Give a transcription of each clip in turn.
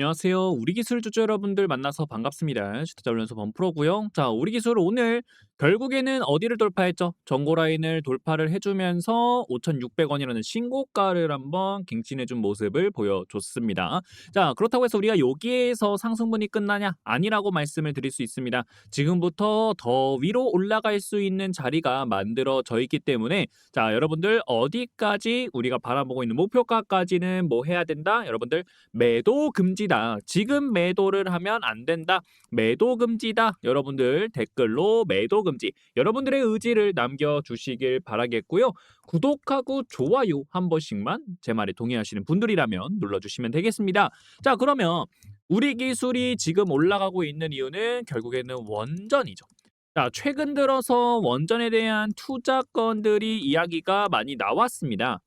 안녕하세요. 우리 기술 주주 여러분들 만나서 반갑습니다. 주투자 훈련소 범프로고요. 자, 우리 기술 오늘 결국에는 어디를 돌파했죠? 정고 라인을 돌파를 해주면서 5,600원이라는 신고가를 한번 갱신해준 모습을 보여줬습니다. 자, 그렇다고 해서 우리가 여기에서 상승분이 끝나냐? 아니라고 말씀을 드릴 수 있습니다. 지금부터 더 위로 올라갈 수 있는 자리가 만들어져 있기 때문에 자, 여러분들 어디까지 우리가 바라보고 있는 목표가까지는 뭐 해야 된다? 여러분들 매도 금지 다. 지금 매도를 하면 안 된다. 매도 금지다. 여러분들 댓글로 매도 금지. 여러분들의 의지를 남겨주시길 바라겠고요. 구독하고 좋아요 한 번씩만 제 말에 동의하시는 분들이라면 눌러주시면 되겠습니다. 자, 그러면 우리 기술이 지금 올라가고 있는 이유는 결국에는 원전이죠. 자, 최근 들어서 원전에 대한 투자건들이 이야기가 많이 나왔습니다.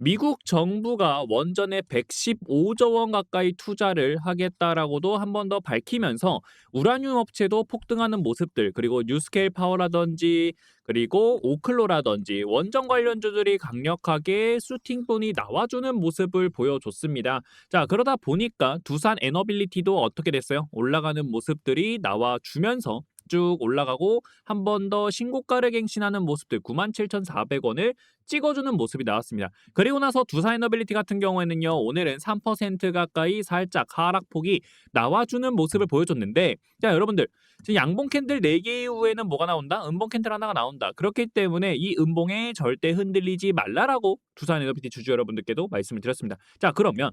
미국 정부가 원전에 115조 원 가까이 투자를 하겠다라고도 한 번 더 밝히면서 우라늄 업체도 폭등하는 모습들 그리고 뉴스케일 파워라든지 그리고 오클로라든지 원전 관련주들이 강력하게 슈팅분이 나와주는 모습을 보여줬습니다. 자 그러다 보니까 두산 에너빌리티도 어떻게 됐어요? 올라가는 모습들이 나와주면서 쭉 올라가고 한 번 더 신고가를 갱신하는 모습들 97,400원을 찍어주는 모습이 나왔습니다. 그리고 나서 두산에너빌리티 같은 경우에는요. 오늘은 3% 가까이 살짝 하락폭이 나와주는 모습을 보여줬는데 자 여러분들 지금 양봉 캔들 4개 이후에는 뭐가 나온다? 음봉 캔들 하나가 나온다. 그렇기 때문에 이 음봉에 절대 흔들리지 말라라고 두산에너빌리티 주주 여러분들께도 말씀을 드렸습니다. 자 그러면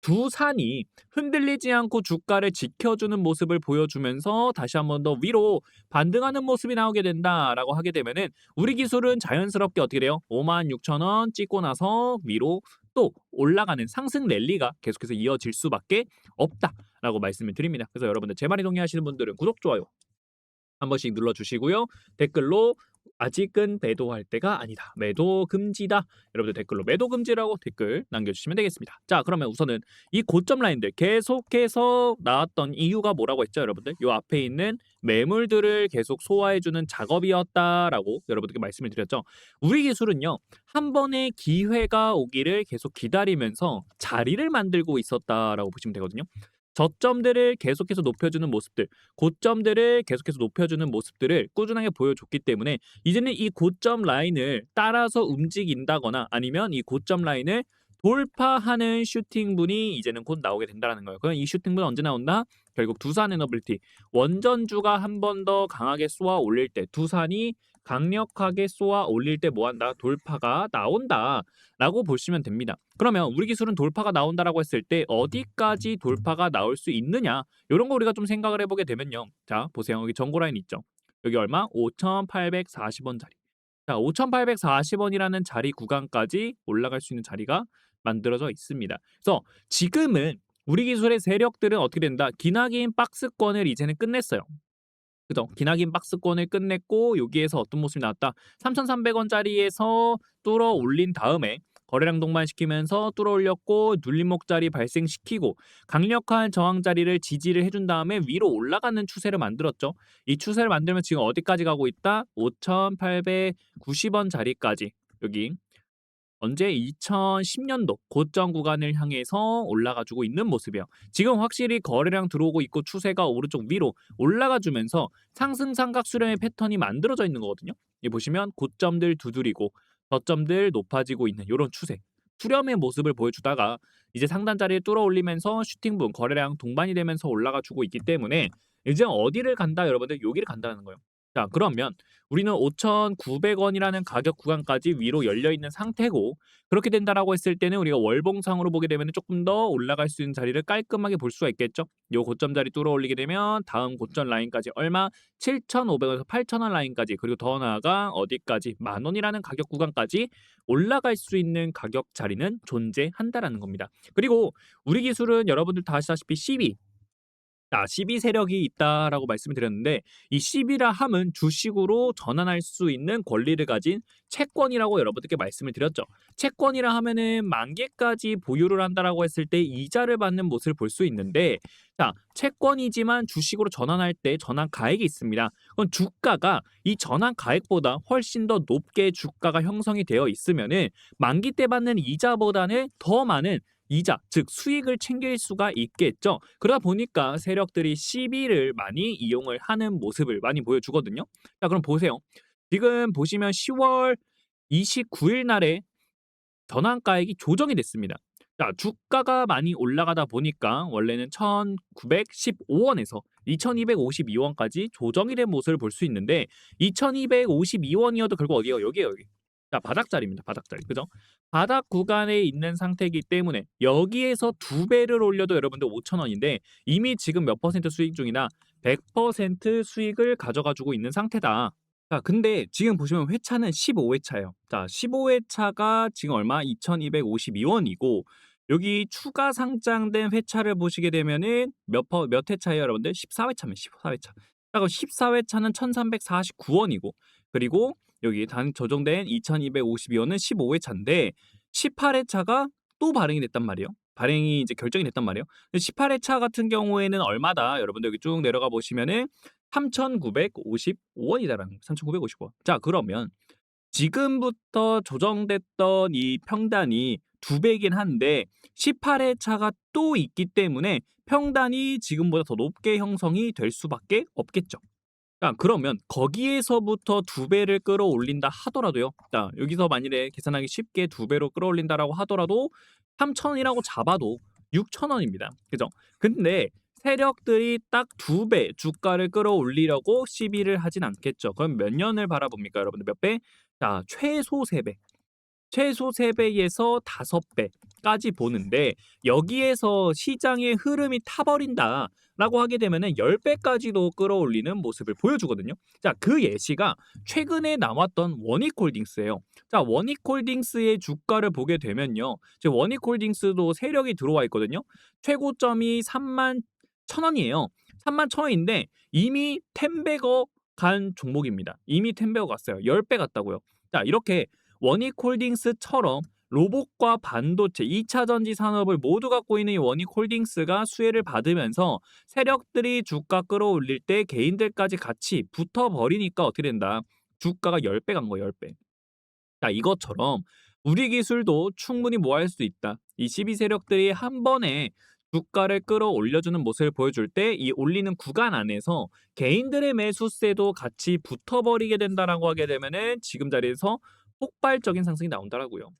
두 산이 흔들리지 않고 주가를 지켜주는 모습을 보여주면서 다시 한번 더 위로 반등하는 모습이 나오게 된다라고 하게 되면은 우리 기술은 자연스럽게 어떻게 돼요? 56,000원 찍고 나서 위로 또 올라가는 상승 랠리가 계속해서 이어질 수밖에 없다라고 말씀을 드립니다. 그래서 여러분들 제 말에 동의하시는 분들은 구독 좋아요 한 번씩 눌러주시고요. 댓글로 아직은 매도할 때가 아니다. 매도 금지다. 여러분들 댓글로 매도 금지라고 댓글 남겨주시면 되겠습니다. 자, 그러면 우선은 이 고점 라인들 계속해서 나왔던 이유가 뭐라고 했죠, 여러분들? 요 앞에 있는 매물들을 계속 소화해주는 작업이었다라고 여러분들께 말씀을 드렸죠. 우리 기술은요, 한 번의 기회가 오기를 계속 기다리면서 자리를 만들고 있었다라고 보시면 되거든요. 저점들을 계속해서 높여주는 모습들, 고점들을 계속해서 높여주는 모습들을 꾸준하게 보여줬기 때문에 이제는 이 고점 라인을 따라서 움직인다거나 아니면 이 고점 라인을 돌파하는 슈팅분이 이제는 곧 나오게 된다는 거예요. 그럼 이 슈팅분 언제 나온다? 결국 두산 에너빌티 원전주가 한 번 더 강하게 쏘아 올릴 때 두산이 강력하게 쏘아 올릴 때 뭐한다? 돌파가 나온다 라고 보시면 됩니다. 그러면 우리 기술은 돌파가 나온다라고 했을 때 어디까지 돌파가 나올 수 있느냐? 이런 거 우리가 좀 생각을 해보게 되면요. 자 보세요. 여기 전고 라인 있죠. 여기 얼마? 5,840원 자리. 자 5,840원이라는 자리 구간까지 올라갈 수 있는 자리가 만들어져 있습니다. 그래서 지금은 우리 기술의 세력들은 어떻게 된다? 기나긴 박스권을 이제는 끝냈어요. 그죠? 기나긴 박스권을 끝냈고 여기에서 어떤 모습이 나왔다? 3,300원짜리에서 뚫어 올린 다음에 거래량 동반시키면서 뚫어 올렸고 눌림목 자리 발생시키고 강력한 저항 자리를 지지를 해준 다음에 위로 올라가는 추세를 만들었죠. 이 추세를 만들면 지금 어디까지 가고 있다? 5,890원 자리까지 여기 언제 2010년도 고점 구간을 향해서 올라가 주고 있는 모습이에요. 지금 확실히 거래량 들어오고 있고 추세가 오른쪽 위로 올라가 주면서 상승 삼각 수렴의 패턴이 만들어져 있는 거거든요. 이 보시면 고점들 두드리고 저점들 높아지고 있는 이런 추세. 수렴의 모습을 보여주다가 이제 상단 자리에 뚫어 올리면서 슈팅분 거래량 동반이 되면서 올라가 주고 있기 때문에 이제 어디를 간다 여러분들 여기를 간다는 거예요. 자, 그러면 우리는 5,900원이라는 가격 구간까지 위로 열려 있는 상태고 그렇게 된다라고 했을 때는 우리가 월봉상으로 보게 되면 조금 더 올라갈 수 있는 자리를 깔끔하게 볼 수가 있겠죠. 요 고점 자리 뚫어 올리게 되면 다음 고점 라인까지 얼마 7,500원에서 8,000원 라인까지 그리고 더 나아가 어디까지 만 원이라는 가격 구간까지 올라갈 수 있는 가격 자리는 존재한다라는 겁니다. 그리고 우리 기술은 여러분들 다 아시다시피 12 자, 12 세력이 있다라고 말씀을 드렸는데 이 10이라 함은 주식으로 전환할 수 있는 권리를 가진 채권이라고 여러분들께 말씀을 드렸죠. 채권이라 하면은 만개까지 보유를 한다라고 했을 때 이자를 받는 모습을 볼 수 있는데 자, 채권이지만 주식으로 전환할 때 전환 가액이 있습니다. 그럼 주가가 이 전환 가액보다 훨씬 더 높게 주가가 형성이 되어 있으면은 만기 때 받는 이자보다는 더 많은 이자 즉 수익을 챙길 수가 있겠죠. 그러다 보니까 세력들이 시비를 많이 이용을 하는 모습을 많이 보여주거든요. 자 그럼 보세요. 지금 보시면 10월 29일 날에 전환가액이 조정이 됐습니다. 자, 주가가 많이 올라가다 보니까 원래는 1,915원에서 2,252원까지 조정이 된 모습을 볼 수 있는데 2,252원이어도 결국 어디예요? 여기에요, 여기. 자, 바닥자리입니다. 바닥자리. 그죠? 바닥 구간에 있는 상태이기 때문에 여기에서 두 배를 올려도 여러분들 5,000원인데 이미 지금 몇 퍼센트 수익 중이나 100% 수익을 가져가지고 있는 상태다. 자, 근데 지금 보시면 회차는 15회차예요. 자, 15회차가 지금 얼마? 2,252원이고 여기 추가 상장된 회차를 보시게 되면은 몇, 퍼, 몇 회차예요, 여러분들? 14회차면 14회차. 자, 그럼 14회차는 1,349원이고 그리고 여기 단 조정된 2,252원은 15회차인데 18회차가 또 발행이 됐단 말이에요. 발행이 이제 결정이 됐단 말이에요. 18회차 같은 경우에는 얼마다? 여러분들 여기 쭉 내려가 보시면은 3,955원이다라는 거. 3,955원. 자, 그러면 지금부터 조정됐던 이 평단이 두 배긴 한데 18회차가 또 있기 때문에 평단이 지금보다 더 높게 형성이 될 수밖에 없겠죠. 자, 그러면 거기에서부터 두 배를 끌어올린다 하더라도요. 자, 여기서 만일에 계산하기 쉽게 두 배로 끌어올린다라고 하더라도 3,000원이라고 잡아도 6,000원입니다. 그죠? 근데 세력들이 딱 두 배 주가를 끌어올리려고 시비를 하진 않겠죠. 그럼 몇 년을 바라봅니까, 여러분들? 몇 배? 자, 최소 3배. 최소 3배에서 5배까지 보는데 여기에서 시장의 흐름이 타버린다 라고 하게 되면은 10배까지도 끌어올리는 모습을 보여주거든요. 자, 그 예시가 최근에 나왔던 원익홀딩스예요. 자, 원익홀딩스의 주가를 보게 되면요. 지금 원익홀딩스도 세력이 들어와 있거든요. 최고점이 3만 1,000원이에요. 3만 1,000원인데 이미 텐베거 간 종목입니다. 이미 텐베거 갔어요. 10배 갔다고요. 자, 이렇게 원익홀딩스처럼 로봇과 반도체, 2차 전지 산업을 모두 갖고 있는 이 원익홀딩스가 수혜를 받으면서 세력들이 주가 끌어올릴 때 개인들까지 같이 붙어버리니까 어떻게 된다? 주가가 10배 간 거예요, 10배. 자, 이것처럼 우리 기술도 충분히 뭐 할 수 있다. 이 12 세력들이 한 번에 주가를 끌어올려주는 모습을 보여줄 때 이 올리는 구간 안에서 개인들의 매수세도 같이 붙어버리게 된다라고 하게 되면은 지금 자리에서 폭발적인 상승이 나온다라고요.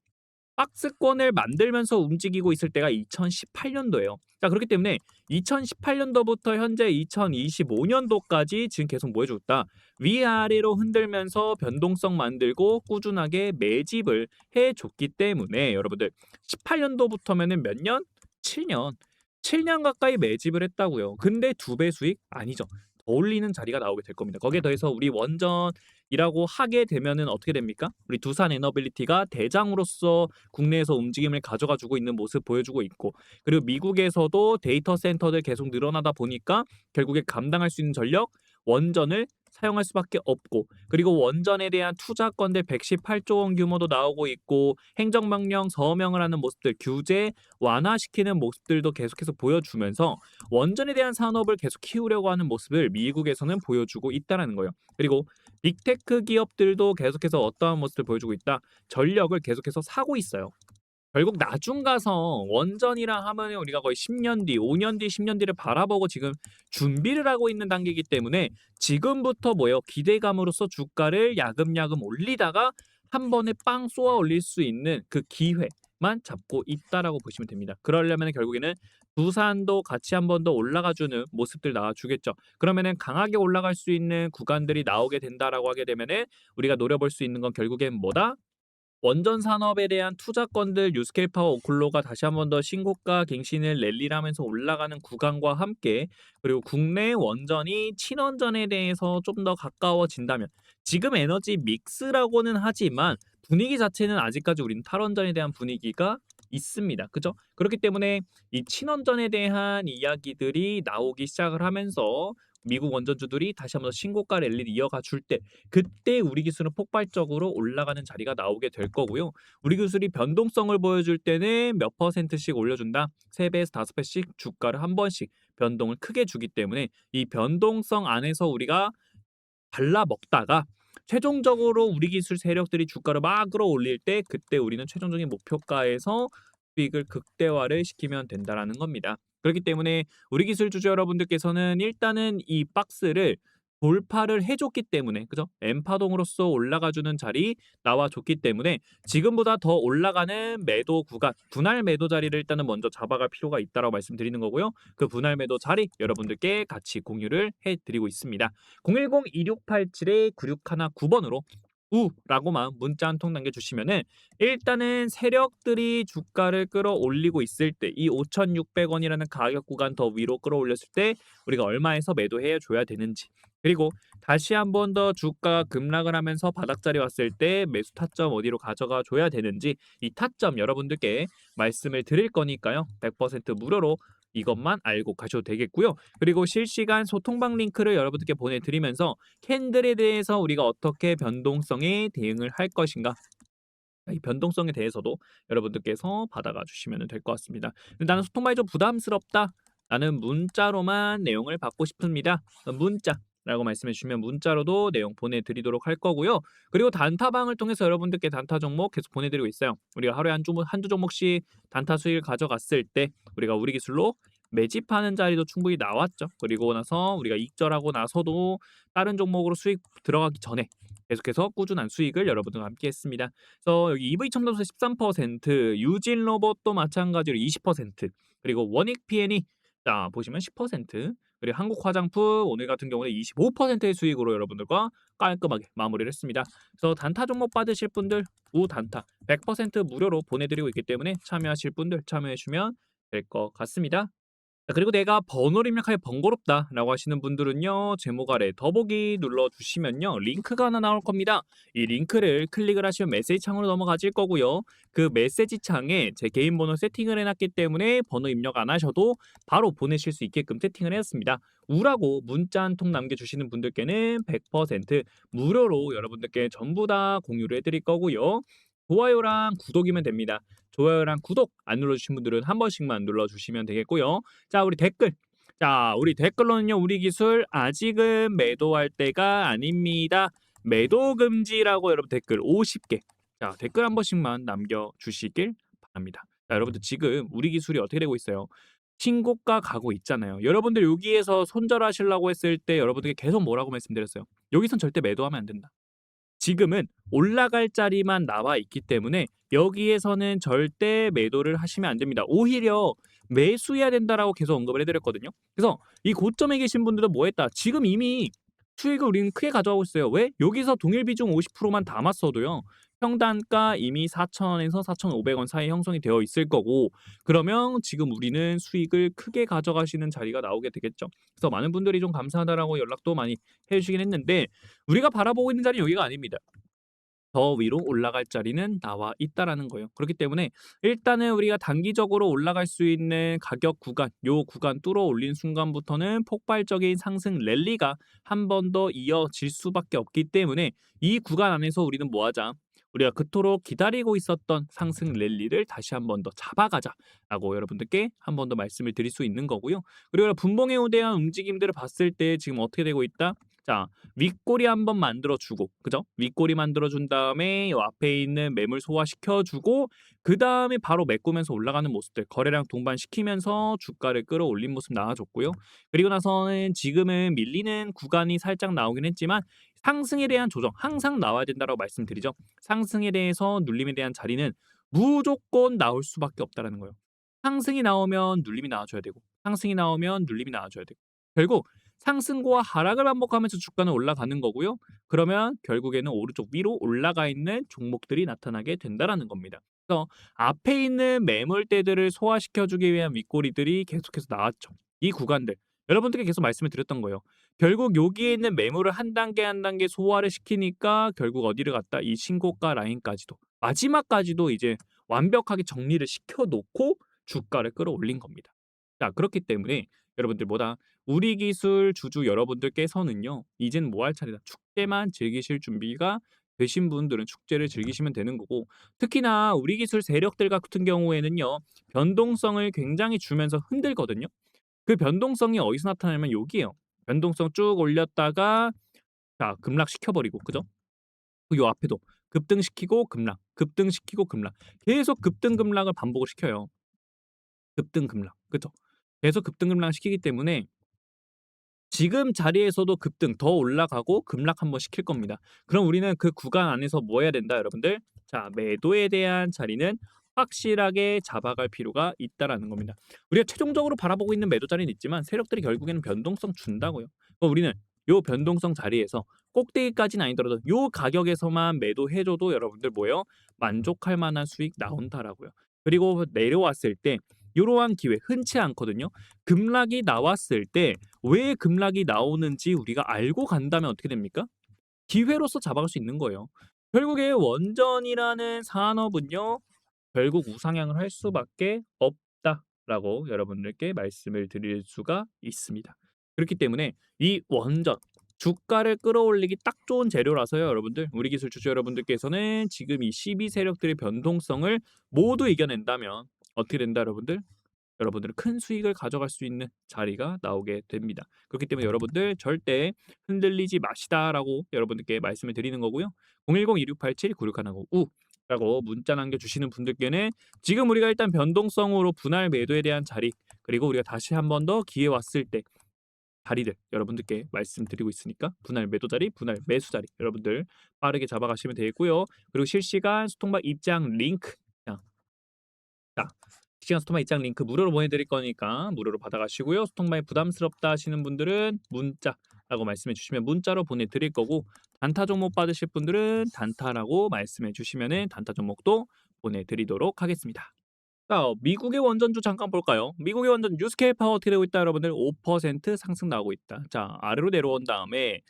박스권을 만들면서 움직이고 있을 때가 2018년도예요. 자 그렇기 때문에 2018년도부터 현재 2025년도까지 지금 계속 뭐 있다. 위아래로 흔들면서 변동성 만들고 꾸준하게 매집을 해줬기 때문에 여러분들 18년도부터면은 몇 년? 7년. 7년 가까이 매집을 했다고요. 근데 두 배 수익 아니죠. 더 올리는 자리가 나오게 될 겁니다. 거기에 더해서 우리 원전이라고 하게 되면은 어떻게 됩니까? 우리 두산 에너빌리티가 대장으로서 국내에서 움직임을 가져가 주고 있는 모습 보여주고 있고 그리고 미국에서도 데이터 센터들 계속 늘어나다 보니까 결국에 감당할 수 있는 전력 원전을 사용할 수밖에 없고 그리고 원전에 대한 투자건들 118조 원 규모도 나오고 있고 행정명령 서명을 하는 모습들 규제 완화시키는 모습들도 계속해서 보여주면서 원전에 대한 산업을 계속 키우려고 하는 모습을 미국에서는 보여주고 있다라는 거예요. 그리고 빅테크 기업들도 계속해서 어떠한 모습을 보여주고 있다. 전력을 계속해서 사고 있어요. 결국 나중 가서 원전이라 하면 우리가 거의 10년 뒤, 5년 뒤, 10년 뒤를 바라보고 지금 준비를 하고 있는 단계이기 때문에 지금부터 뭐예요? 기대감으로써 주가를 야금야금 올리다가 한 번에 빵 쏘아 올릴 수 있는 그 기회만 잡고 있다라고 보시면 됩니다. 그러려면 결국에는 부산도 같이 한 번 더 올라가주는 모습들 나와주겠죠. 그러면은 강하게 올라갈 수 있는 구간들이 나오게 된다라고 하게 되면은 우리가 노려볼 수 있는 건 결국엔 뭐다? 원전 산업에 대한 투자건들 유스케일 파워 오클로가 다시 한 번 더 신고가 갱신을 랠리라면서 올라가는 구간과 함께 그리고 국내 원전이 친원전에 대해서 좀 더 가까워진다면 지금 에너지 믹스라고는 하지만 분위기 자체는 아직까지 우리는 탈원전에 대한 분위기가 있습니다. 그죠? 그렇기 때문에 이 친원전에 대한 이야기들이 나오기 시작을 하면서 미국 원전주들이 다시 한번 신고가 랠리를 이어가 줄 때 그때 우리 기술은 폭발적으로 올라가는 자리가 나오게 될 거고요. 우리 기술이 변동성을 보여줄 때는 몇 퍼센트씩 올려준다. 3배에서 5배씩 주가를 한 번씩 변동을 크게 주기 때문에 이 변동성 안에서 우리가 발라 먹다가 최종적으로 우리 기술 세력들이 주가를 막 끌어올릴 때 그때 우리는 최종적인 목표가에서 수익을 극대화를 시키면 된다라는 겁니다. 그렇기 때문에 우리 기술 주주 여러분들께서는 일단은 이 박스를 돌파를 해 줬기 때문에 그죠? 엠파동으로서 올라가 주는 자리 나와 줬기 때문에 지금보다 더 올라가는 매도 구간, 분할 매도 자리를 일단은 먼저 잡아갈 필요가 있다라고 말씀드리는 거고요. 그 분할 매도 자리 여러분들께 같이 공유를 해 드리고 있습니다. 010-2687-9619번으로 우라고만 문자 한 통 남겨주시면은 일단은 세력들이 주가를 끌어올리고 있을 때 이 5,600원이라는 가격 구간 더 위로 끌어올렸을 때 우리가 얼마에서 매도해 줘야 되는지 그리고 다시 한 번 더 주가가 급락을 하면서 바닥자리 왔을 때 매수 타점 어디로 가져가 줘야 되는지 이 타점 여러분들께 말씀을 드릴 거니까요. 100% 무료로 이것만 알고 가셔도 되겠고요. 그리고 실시간 소통방 링크를 여러분들께 보내드리면서 캔들에 대해서 우리가 어떻게 변동성에 대응을 할 것인가 이 변동성에 대해서도 여러분들께서 받아가 주시면 될 것 같습니다. 나는 소통방이 좀 부담스럽다. 나는 문자로만 내용을 받고 싶습니다. 문자 라고 말씀해 주시면 문자로도 내용 보내드리도록 할 거고요. 그리고 단타방을 통해서 여러분들께 단타 종목 계속 보내드리고 있어요. 우리가 하루에 한 종목, 한두 종목씩 단타 수익을 가져갔을 때 우리가 우리 기술로 매집하는 자리도 충분히 나왔죠. 그리고 나서 우리가 익절하고 나서도 다른 종목으로 수익 들어가기 전에 계속해서 꾸준한 수익을 여러분들과 함께 했습니다. 그래서 여기 EV 첨단소 13%, 유진 로봇도 마찬가지로 20%, 그리고 원익 PN이 자 보시면 10%, 그리고 한국 화장품 오늘 같은 경우는 25%의 수익으로 여러분들과 깔끔하게 마무리를 했습니다. 그래서 단타 종목 받으실 분들 우 단타 100% 무료로 보내드리고 있기 때문에 참여하실 분들 참여해 주면 될 것 같습니다. 자, 그리고 내가 번호를 입력하기 번거롭다 라고 하시는 분들은요 제목 아래 더보기 눌러주시면요 링크가 하나 나올 겁니다. 이 링크를 클릭을 하시면 메시지 창으로 넘어가실 거고요. 그 메시지 창에 제 개인 번호 세팅을 해놨기 때문에 번호 입력 안 하셔도 바로 보내실 수 있게끔 세팅을 해놨습니다. 우라고 문자 한 통 남겨주시는 분들께는 100% 무료로 여러분들께 전부 다 공유를 해드릴 거고요. 좋아요랑 구독이면 됩니다. 좋아요랑 구독 안 눌러주신 분들은 한 번씩만 눌러주시면 되겠고요. 자, 우리 댓글. 자, 우리 댓글로는요, 우리 기술 아직은 매도할 때가 아닙니다. 매도 금지라고 여러분 댓글 50개. 자, 댓글 한 번씩만 남겨주시길 바랍니다. 자, 여러분들 지금 우리 기술이 어떻게 되고 있어요? 신고가 가고 있잖아요. 여러분들 여기에서 손절하시려고 했을 때 여러분들께 계속 뭐라고 말씀드렸어요? 여기선 절대 매도하면 안 된다. 지금은 올라갈 자리만 나와 있기 때문에 여기에서는 절대 매도를 하시면 안 됩니다. 오히려 매수해야 된다라고 계속 언급을 해드렸거든요. 그래서 이 고점에 계신 분들도 뭐 했다? 지금 이미 수익을 우리는 크게 가져가고 있어요. 왜? 여기서 동일 비중 50%만 담았어도요. 평단가 이미 4,000원에서 4,500원 사이 형성이 되어 있을 거고 그러면 지금 우리는 수익을 크게 가져가시는 자리가 나오게 되겠죠. 그래서 많은 분들이 좀 감사하다라고 연락도 많이 해주시긴 했는데 우리가 바라보고 있는 자리는 여기가 아닙니다. 더 위로 올라갈 자리는 나와 있다라는 거예요. 그렇기 때문에 일단은 우리가 단기적으로 올라갈 수 있는 가격 구간, 요 구간 뚫어 올린 순간부터는 폭발적인 상승 랠리가 한 번 더 이어질 수밖에 없기 때문에 이 구간 안에서 우리는 뭐 하자? 우리가 그토록 기다리고 있었던 상승 랠리를 다시 한 번 더 잡아가자라고 여러분들께 한 번 더 말씀을 드릴 수 있는 거고요. 그리고 분봉에 대한 움직임들을 봤을 때 지금 어떻게 되고 있다? 자, 윗꼬리 한번 만들어주고, 그죠? 윗꼬리 만들어준 다음에 이 앞에 있는 매물 소화시켜주고, 그 다음에 바로 메꾸면서 올라가는 모습들, 거래량 동반시키면서 주가를 끌어올린 모습 나와줬고요. 그리고 나서는 지금은 밀리는 구간이 살짝 나오긴 했지만, 상승에 대한 조정 항상 나와야 된다고 말씀드리죠. 상승에 대해서 눌림에 대한 자리는 무조건 나올 수밖에 없다라는 거예요. 상승이 나오면 눌림이 나와줘야 되고, 상승이 나오면 눌림이 나와줘야 되고, 결국 상승과 하락을 반복하면서 주가는 올라가는 거고요. 그러면 결국에는 오른쪽 위로 올라가 있는 종목들이 나타나게 된다라는 겁니다. 그래서 앞에 있는 매물대들을 소화시켜주기 위한 윗꼬리들이 계속해서 나왔죠. 이 구간들 여러분들께 계속 말씀을 드렸던 거예요. 결국 여기에 있는 매물을 한 단계 한 단계 소화를 시키니까 결국 어디를 갔다 이 신고가 라인까지도 마지막까지도 이제 완벽하게 정리를 시켜놓고 주가를 끌어올린 겁니다. 자 그렇기 때문에 여러분들 보다 우리 기술 주주 여러분들께서는요. 이젠 뭐 할 차례다. 축제만 즐기실 준비가 되신 분들은 축제를 즐기시면 되는 거고 특히나 우리 기술 세력들 같은 경우에는요. 변동성을 굉장히 주면서 흔들거든요. 그 변동성이 어디서 나타나냐면 여기에요. 변동성 쭉 올렸다가 자 급락시켜버리고 그죠? 그 요 앞에도 급등시키고 급락, 급등시키고 급락. 계속 급등 급락을 반복을 시켜요. 급등 급락. 그죠? 계속 급등 급락을 시키기 때문에 지금 자리에서도 급등 더 올라가고 급락 한번 시킬 겁니다. 그럼 우리는 그 구간 안에서 뭐 해야 된다 여러분들? 자 매도에 대한 자리는 확실하게 잡아갈 필요가 있다라는 겁니다. 우리가 최종적으로 바라보고 있는 매도 자리는 있지만 세력들이 결국에는 변동성 준다고요. 우리는 요 변동성 자리에서 꼭대기까지는 아니더라도 요 가격에서만 매도해줘도 여러분들 뭐예요? 만족할 만한 수익 나온다라고요. 그리고 내려왔을 때 이러한 기회 흔치 않거든요. 급락이 나왔을 때 왜 급락이 나오는지 우리가 알고 간다면 어떻게 됩니까? 기회로서 잡아갈 수 있는 거예요. 결국에 원전이라는 산업은요. 결국 우상향을 할 수밖에 없다라고 여러분들께 말씀을 드릴 수가 있습니다. 그렇기 때문에 이 원전 주가를 끌어올리기 딱 좋은 재료라서요, 여러분들. 우리 기술 주주 여러분들께서는 지금 이 12 세력들의 변동성을 모두 이겨낸다면 어떻게 된다, 여러분들? 여러분들은 큰 수익을 가져갈 수 있는 자리가 나오게 됩니다. 그렇기 때문에 여러분들 절대 흔들리지 마시다라고 여러분들께 말씀을 드리는 거고요. 010-2687-9619 라고 문자 남겨주시는 분들께는 지금 우리가 일단 변동성으로 분할 매도에 대한 자리 그리고 우리가 다시 한 번 더 기회 왔을 때 자리를 여러분들께 말씀드리고 있으니까 분할 매도 자리, 분할 매수 자리 여러분들 빠르게 잡아가시면 되겠고요. 그리고 실시간 수통박 입장 링크 자, 자 시간 소통방 입장 링크 무료로 보내드릴 거니까 무료로 받아가시고요. 소통방이 부담스럽다 하시는 분들은 문자 라고 말씀해 주시면 문자로 보내드릴 거고 단타 종목 받으실 분들은 단타라고 말씀해 주시면 단타 종목도 보내드리도록 하겠습니다. 자, 미국의 원전주 잠깐 볼까요? 미국의 원전 뉴스케일 파워 어떻게 되고 있다 여러분들 5% 상승 나오고 있다. 자 아래로 내려온 다음에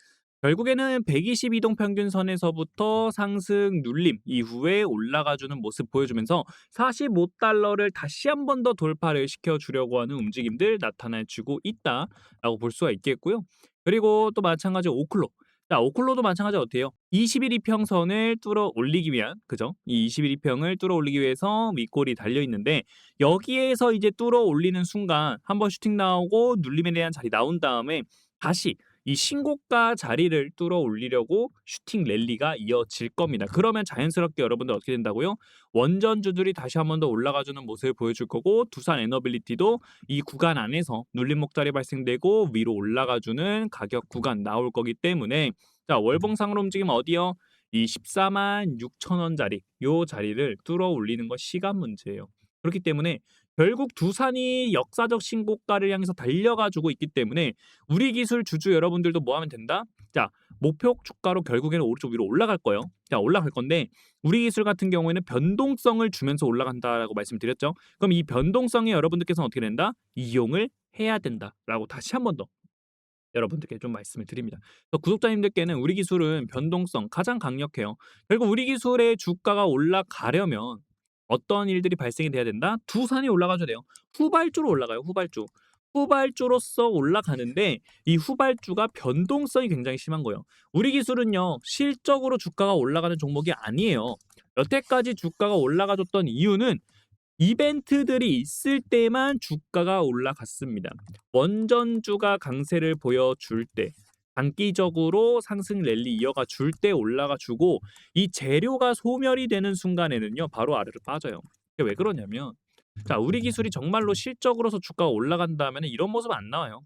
결국에는 122동 평균선에서부터 상승 눌림 이후에 올라가주는 모습 보여주면서 45달러를 다시 한 번 더 돌파를 시켜주려고 하는 움직임들 나타나주고 있다라고 볼 수가 있겠고요. 그리고 또 마찬가지로 오클로 자, 오클로도 마찬가지로 어때요? 21 이평선을 뚫어 올리기 위한 그죠? 이 21 이평을 뚫어 올리기 위해서 윗골이 달려 있는데 여기에서 이제 뚫어 올리는 순간 한번 슈팅 나오고 눌림에 대한 자리 나온 다음에 다시 이 신고가 자리를 뚫어 올리려고 슈팅 랠리가 이어질 겁니다. 그러면 자연스럽게 여러분들 어떻게 된다고요? 원전주들이 다시 한 번 더 올라가주는 모습을 보여줄 거고 두산 에너빌리티도 이 구간 안에서 눌림 목자리 발생되고 위로 올라가주는 가격 구간 나올 거기 때문에 자 월봉상으로 움직이면 어디요? 이 14만 6천 원짜리 요 자리를 뚫어 올리는 것 시간 문제예요. 그렇기 때문에 결국 두산이 역사적 신고가를 향해서 달려가지고 있기 때문에 우리 기술 주주 여러분들도 뭐 하면 된다? 자, 목표 주가로 결국에는 오른쪽 위로 올라갈 거예요. 자, 올라갈 건데 우리 기술 같은 경우에는 변동성을 주면서 올라간다라고 말씀드렸죠. 그럼 이 변동성에 여러분들께서는 어떻게 된다? 이용을 해야 된다라고 다시 한 번 더 여러분들께 좀 말씀을 드립니다. 구독자님들께는 우리 기술은 변동성 가장 강력해요. 결국 우리 기술의 주가가 올라가려면 어떤 일들이 발생이 돼야 된다? 두 산이 올라가줘야 돼요. 후발주로 올라가요. 후발주. 후발주로서 올라가는데 이 후발주가 변동성이 굉장히 심한 거예요. 우리 기술은요. 실적으로 주가가 올라가는 종목이 아니에요. 여태까지 주가가 올라가줬던 이유는 이벤트들이 있을 때만 주가가 올라갔습니다. 원전주가 강세를 보여줄 때 단기적으로 상승 랠리 이어가 줄 때 올라가 주고 이 재료가 소멸이 되는 순간에는요 바로 아래로 빠져요. 왜 그러냐면 자 우리 기술이 정말로 실적으로서 주가가 올라간다면 이런 모습 안 나와요.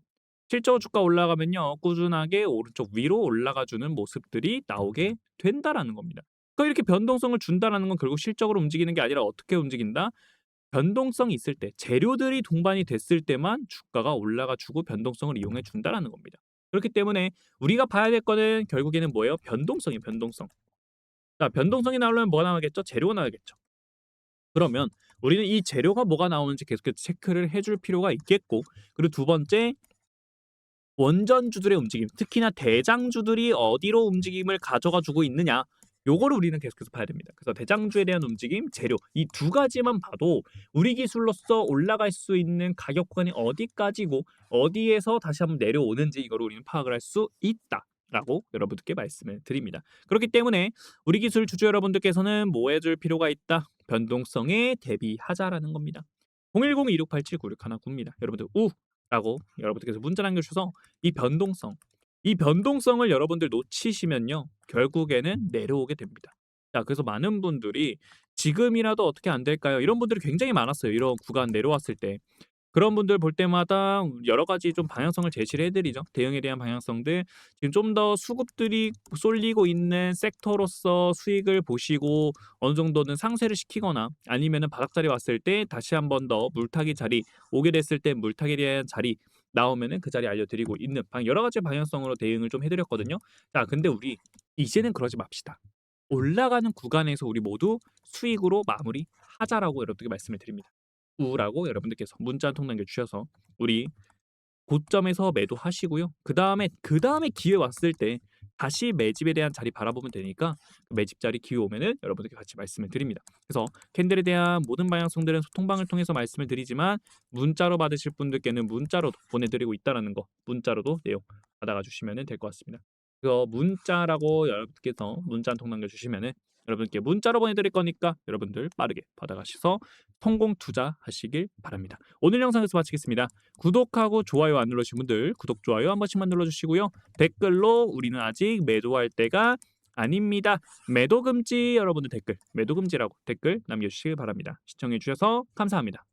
실적 주가 올라가면요 꾸준하게 오른쪽 위로 올라가 주는 모습들이 나오게 된다라는 겁니다. 그러니까 이렇게 변동성을 준다라는 건 결국 실적으로 움직이는 게 아니라 어떻게 움직인다? 변동성이 있을 때 재료들이 동반이 됐을 때만 주가가 올라가 주고 변동성을 이용해 준다라는 겁니다. 그렇기 때문에 우리가 봐야 될 거는 결국에는 뭐예요? 변동성이에요. 변동성. 자, 변동성이 나오려면 뭐가 나와야겠죠? 재료가 나와야겠죠. 그러면 우리는 이 재료가 뭐가 나오는지 계속해서 체크를 해줄 필요가 있겠고 그리고 두 번째 원전주들의 움직임, 특히나 대장주들이 어디로 움직임을 가져가 주고 있느냐 요거를 우리는 계속해서 봐야 됩니다. 그래서 대장주에 대한 움직임, 재료 이 두 가지만 봐도 우리 기술로서 올라갈 수 있는 가격 구간이 어디까지고 어디에서 다시 한번 내려오는지 이거를 우리는 파악을 할 수 있다. 라고 여러분들께 말씀을 드립니다. 그렇기 때문에 우리 기술 주주 여러분들께서는 뭐 해줄 필요가 있다? 변동성에 대비하자라는 겁니다. 010-2687-9619입니다. 여러분들 우! 라고 여러분들께서 문자 남겨주셔서 이 변동성 이 변동성을 여러분들 놓치시면요. 결국에는 내려오게 됩니다. 자 그래서 많은 분들이 "지금이라도 어떻게 안 될까요?" 이런 분들이 굉장히 많았어요 이런 구간 내려왔을 때. 그런 분들 볼 때마다 여러 가지 좀 방향성을 제시를 해 드리죠. 대응에 대한 방향성들 지금 좀 더 수급들이 쏠리고 있는 섹터로서 수익을 보시고 어느 정도는 상쇄를 시키거나 아니면은 바닥 자리 왔을 때 다시 한 번 더 물타기 자리 오게 됐을 때 물타기에 대한 자리 나오면은 그 자리 알려드리고 있는 방 여러 가지 방향성으로 대응을 좀 해 드렸거든요. 자 근데 우리 이제는 그러지 맙시다. 올라가는 구간에서 우리 모두 수익으로 마무리하자라고 여러분들께 말씀을 드립니다. 우라고 여러분들께서 문자 한 통 남겨 주셔서 우리 고점에서 매도하시고요. 그 다음에, 그 다음에 기회 왔을 때 다시 매집에 대한 자리 바라보면 되니까 그 매집 자리 기회 오면은 여러분들께 같이 말씀을 드립니다. 그래서 캔들에 대한 모든 방향성들은 소통방을 통해서 말씀을 드리지만 문자로 받으실 분들께는 문자로도 보내 드리고 있다라는 거 문자로도 내용 받아가 주시면은 될것 같습니다. 그래서 문자라고 여러분께서 문자 한 통 남겨 주시면은 여러분께 문자로 보내 드릴 거니까 여러분들 빠르게 받아가셔서 성공 투자하시길 바랍니다. 오늘 영상 여기서 마치겠습니다. 구독하고 좋아요 안 눌러주신 분들 구독, 좋아요 한 번씩만 눌러주시고요. 댓글로 "우리는 아직 매도할 때가 아닙니다. 매도 금지." 여러분들 댓글 매도 금지라고 댓글 남겨 주시길 바랍니다. 시청해 주셔서 감사합니다.